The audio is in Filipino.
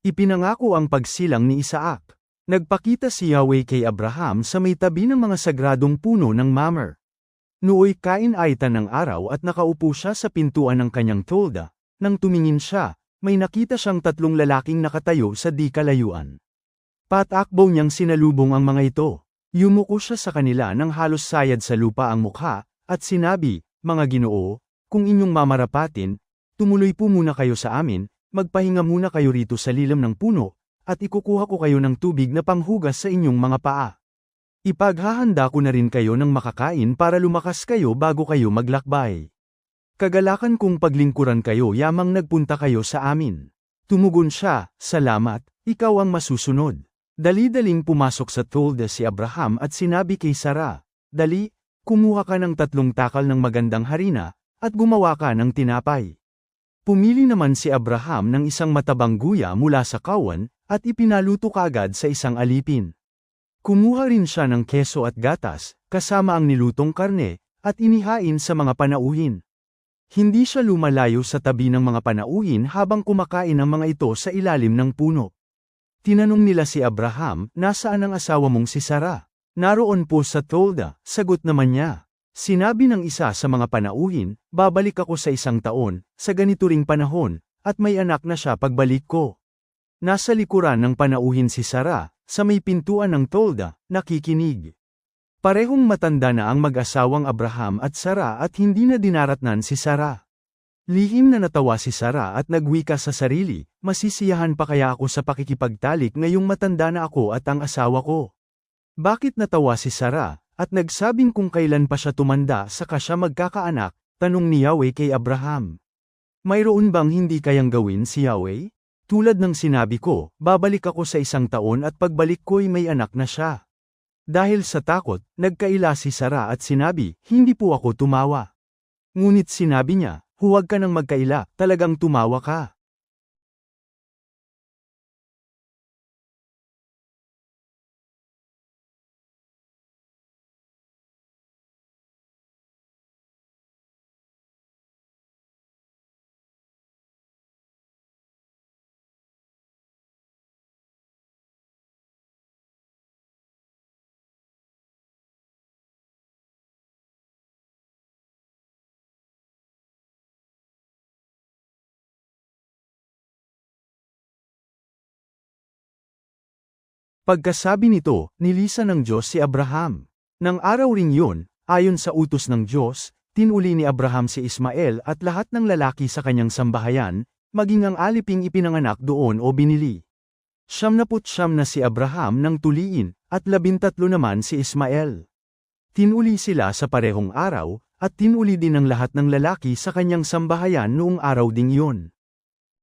Ipinangako ang pagsilang ni Isaac. Nagpakita si Yahweh kay Abraham sa may tabi ng mga sagradong puno ng Mamre. Nooy kain-aitan ng araw at nakaupo siya sa pintuan ng kanyang tolda. Nang tumingin siya, may nakita siyang tatlong lalaking nakatayo sa di kalayuan. Patakbo niyang sinalubong ang mga ito. Yumuko siya sa kanila nang halos sayad sa lupa ang mukha, at sinabi, Mga ginoo, kung inyong mamarapatin, tumuloy po muna kayo sa amin, magpahinga muna kayo rito sa lilam ng puno, at ikukuha ko kayo ng tubig na panghugas sa inyong mga paa. Ipaghahanda ko na rin kayo ng makakain para lumakas kayo bago kayo maglakbay. Kagalakan kong paglingkuran kayo yamang nagpunta kayo sa amin. Tumugon siya, salamat, ikaw ang masusunod. Dali-daling pumasok sa tolda si Abraham at sinabi kay Sara, Dali, kumuha ka ng tatlong takal ng magandang harina, at gumawa ka ng tinapay. Pumili naman si Abraham ng isang matabang guya mula sa kawan, at ipinaluto kaagad sa isang alipin. Kumuha rin siya ng keso at gatas, kasama ang nilutong karne, at inihain sa mga panauhin. Hindi siya lumalayo sa tabi ng mga panauhin habang kumakain ang mga ito sa ilalim ng puno. Tinanong nila si Abraham, nasaan ang asawa mong si Sarah? Naroon po sa tolda, sagot naman niya. Sinabi ng isa sa mga panauhin, babalik ako sa isang taon, sa ganito ring panahon, at may anak na siya pagbalik ko. Nasa likuran ng panauhin si Sara, sa may pintuan ng tolda, nakikinig. Parehong matanda na ang mag-asawang Abraham at Sara at hindi na dinaratnan si Sara. Lihim na natawa si Sara at nagwika sa sarili, masisiyahan pa kaya ako sa pakikipagtalik ngayong matanda na ako at ang asawa ko. Bakit natawa si Sara, at nagsabing kung kailan pa siya tumanda saka siya magkakaanak, tanong ni Yahweh kay Abraham. Mayroon bang hindi kayang gawin si Yahweh? Tulad ng sinabi ko, babalik ako sa isang taon at pagbalik ko'y may anak na siya. Dahil sa takot, nagkaila si Sara at sinabi, hindi po ako tumawa. Ngunit sinabi niya, huwag ka nang magkaila, talagang tumawa ka. Pagkasabi nito, nilisan ng Diyos si Abraham. Nang araw ring yun, ayon sa utos ng Diyos, tinuli ni Abraham si Ismael at lahat ng lalaki sa kanyang sambahayan, maging ang aliping ipinanganak doon o binili. Siyamnaput siyam na si Abraham nang tuliin, at labintatlo naman si Ismael. Tinuli sila sa parehong araw, at tinuli din ang lahat ng lalaki sa kanyang sambahayan noong araw ding iyon.